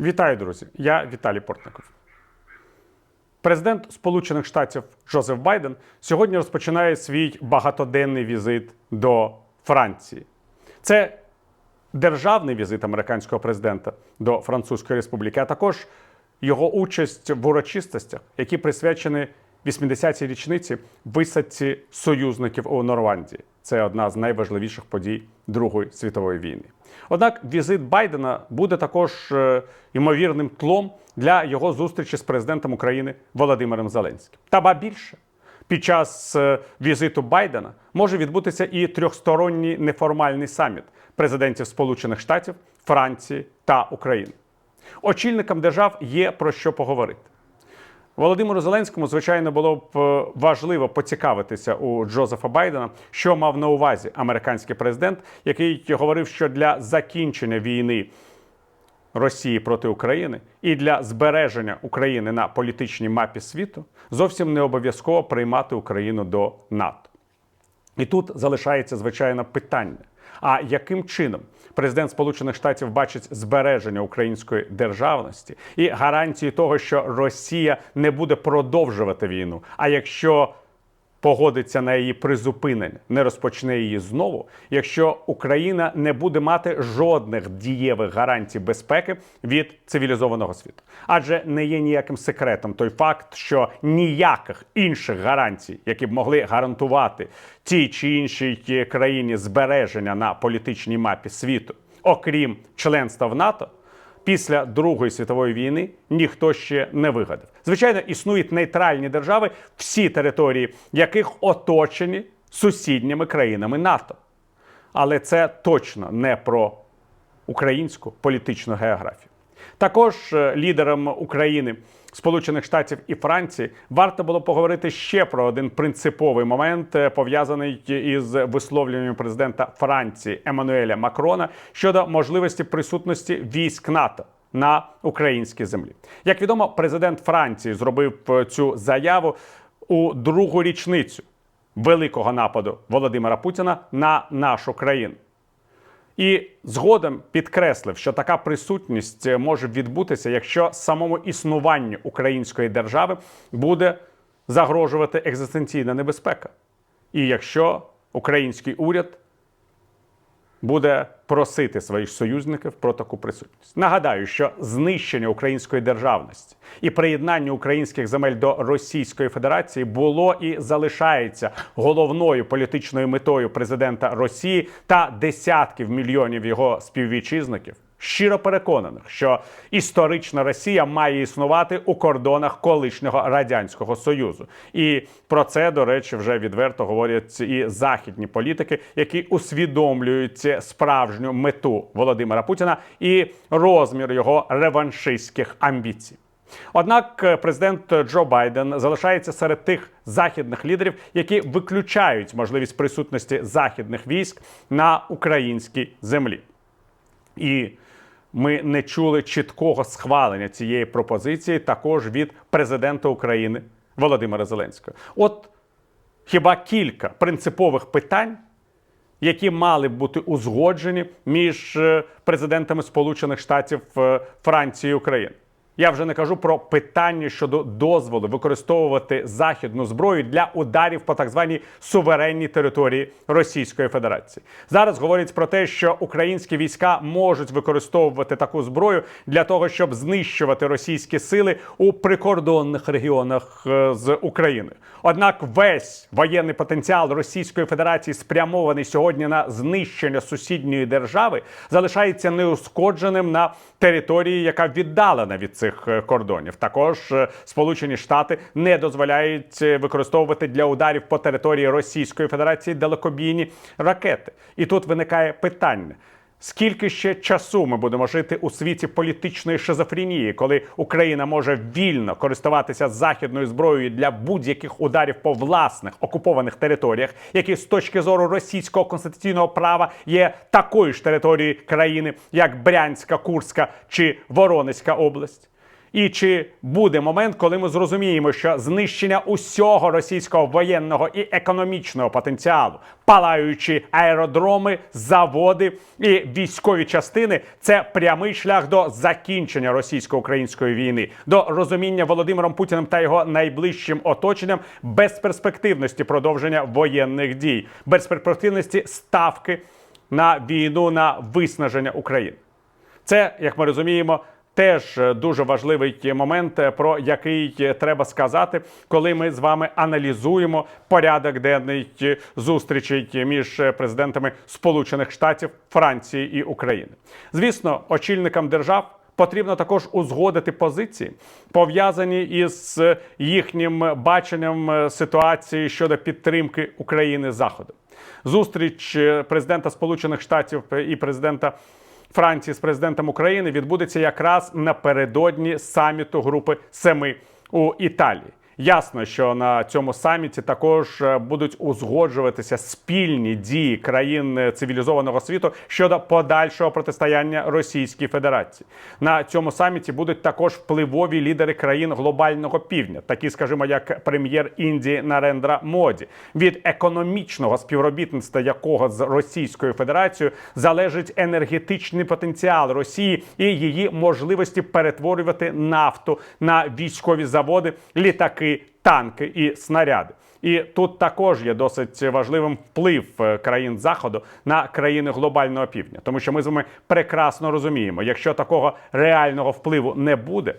Вітаю, друзі! Я Віталій Портников. Президент Сполучених Штатів Джозеф Байден сьогодні розпочинає свій багатоденний візит до Франції. Це державний візит американського президента до Французької Республіки, а також його участь в урочистостях, які присвячені 80-й річниці висадці союзників у Нормандії. Це одна з найважливіших подій Другої світової війни. Однак візит Байдена буде також е, ймовірним тлом для його зустрічі з президентом України Володимиром Зеленським. Та ба більше під час е, візиту Байдена може відбутися і трьохсторонній неформальний саміт президентів Сполучених Штатів, Франції та України. Очільникам держав є про що поговорити. Володимиру Зеленському, звичайно, було б е, важливо поцікавитися у Джозефа Байдена, що мав на увазі американський президент, який говорив, що для закінчення війни Росії проти України і для збереження України на політичній мапі світу зовсім не обов'язково приймати Україну до НАТО. І тут залишається звичайно питання: а яким чином президент Сполучених Штатів бачить збереження української державності і гарантії того, що Росія не буде продовжувати війну? А якщо погодиться на її призупинення, не розпочне її знову, якщо Україна не буде мати жодних дієвих гарантій безпеки від цивілізованого світу, адже не є ніяким секретом той факт, що ніяких інших гарантій, які б могли гарантувати тій чи іншій країні збереження на політичній мапі світу, окрім членства в НАТО після Другої світової війни ніхто ще не вигадав. Звичайно, існують нейтральні держави, всі території яких оточені сусідніми країнами НАТО. Але це точно не про українську політичну географію. Також е, лідерам України, Сполучених Штатів і Франції варто було поговорити ще про один принциповий момент, е, пов'язаний із висловлюванням президента Франції Еммануеля Макрона щодо можливості присутності військ НАТО. На українській землі, як відомо, президент Франції зробив е, цю заяву у другу річницю великого нападу Володимира Путіна на нашу країну. І згодом підкреслив, що така присутність може відбутися, якщо самому існуванню української держави буде загрожувати екзистенційна небезпека, і якщо український уряд буде просити своїх союзників про таку присутність. Нагадаю, що знищення української державності і приєднання українських земель до Російської Федерації було і залишається головною політичною метою президента Росії та десятків мільйонів його співвітчизників. Щиро переконаних, що історична Росія має існувати у кордонах колишнього радянського союзу, і про це до речі вже відверто говорять і західні політики, які усвідомлюють справжню мету Володимира Путіна і розмір його реваншистських амбіцій. Однак президент Джо Байден залишається серед тих західних лідерів, які виключають можливість присутності західних військ на українській землі. І ми не чули чіткого схвалення цієї пропозиції також від президента України Володимира Зеленського. От хіба кілька принципових питань, які мали б бути узгоджені між е, президентами Сполучених Штатів е, Франції і України. Я вже не кажу про питання щодо дозволу використовувати західну зброю для ударів по так званій суверенній території Російської Федерації. Зараз говорять про те, що українські війська можуть використовувати таку зброю для того, щоб знищувати російські сили у прикордонних регіонах е, з Україною. Однак весь воєнний потенціал Російської Федерації спрямований сьогодні на знищення сусідньої держави, залишається неушкодженим на території, яка віддалена від цих е, кордонів. Також е, Сполучені Штати не дозволяють е, використовувати для ударів по території Російської Федерації далекобійні ракети. І тут виникає питання. Скільки ще часу ми будемо жити у світі політичної шизофренії, коли Україна може вільно користуватися західною зброєю для будь-яких ударів по власних окупованих територіях, які з точки зору російського конституційного права є такою ж територією країни, як Брянська, Курська чи Воронезька область? І чи буде момент, коли ми зрозуміємо, що знищення усього російського воєнного і економічного потенціалу, палаючі аеродроми, заводи і військові частини це прямий шлях до закінчення російсько-української війни, до розуміння Володимиром Путіним та його найближчим оточенням безперспективності продовження воєнних дій, безперспективності ставки на війну на виснаження України. Це, як ми розуміємо, теж е, дуже важливий момент, е, про який е, треба сказати, коли ми з вами аналізуємо порядок денний зустрічей між президентами Сполучених Штатів, Франції і України. Звісно, очільникам держав. Потрібно також узгодити позиції, пов'язані із їхнім баченням ситуації щодо підтримки України Заходом. Зустріч президента Сполучених Штатів і президента Франції з президентом України відбудеться якраз напередодні саміту Групи Семи у Італії. Ясно, що на цьому саміті також е, будуть узгоджуватися спільні дії країн е, цивілізованого світу щодо подальшого протистояння Російській Федерації. На цьому саміті будуть також впливові лідери країн глобального півдня, такі, скажімо, як прем'єр Індії Нарендра Моді, від економічного співробітництва якого з Російською Федерацією залежить енергетичний потенціал Росії і її можливості перетворювати нафту на військові заводи, літаки, танки і снаряди. І тут також є досить важливим вплив е, країн заходу на країни глобального півдня, тому що ми з вами прекрасно розуміємо, якщо такого реального впливу не буде.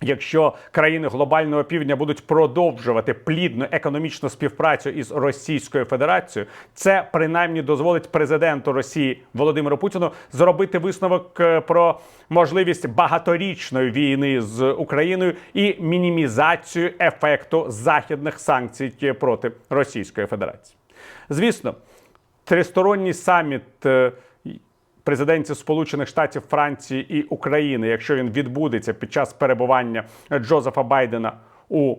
Якщо країни глобального півдня будуть продовжувати плідну економічну співпрацю із Російською Федерацією, це принаймні дозволить президенту Росії Володимиру Путіну зробити висновок е, про можливість багаторічної війни з Україною і мінімізацію ефекту західних санкцій проти Російської Федерації. Звісно, тристоронній саміт. Президентів Сполучених Штатів Франції і України, якщо він відбудеться під час перебування Джозефа Байдена у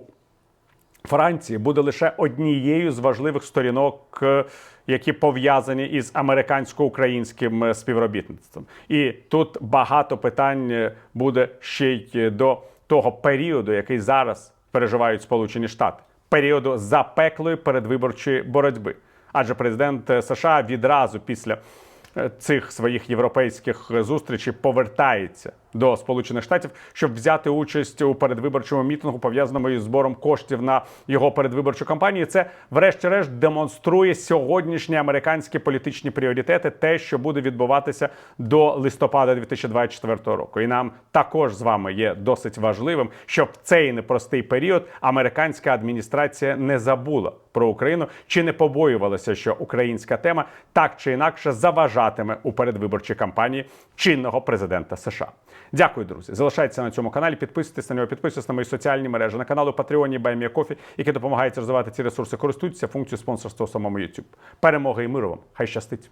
Франції, буде лише однією з важливих сторінок, е, які пов'язані із американсько-українським е, співробітництвом. І тут багато питань е, буде ще й до того періоду, який зараз переживають Сполучені Штати, періоду запеклої передвиборчої боротьби. Адже президент США відразу після цих своїх європейських зустрічей повертається до Сполучених Штатів, щоб взяти участь у передвиборчому мітингу, пов'язаному із збором коштів на його передвиборчу кампанію. Це, врешті-решт, демонструє сьогоднішні американські політичні пріоритети, те, що буде відбуватися до листопада 2024 року. І нам також з вами є досить важливим, щоб в цей непростий період американська адміністрація не забула про Україну чи не побоювалася, що українська тема так чи інакше заважатиме у передвиборчій кампанії чинного президента США. Дякую, друзі. Залишайтеся на цьому каналі. Підписуйтесь на нього, підписуйтесь на мої соціальні мережі, на канал у Патреоні Баймія Кофі, які допомагають розвивати ці ресурси. Користуйтеся функцією спонсорства у самому YouTube. Перемоги і миру вам! Хай щастить!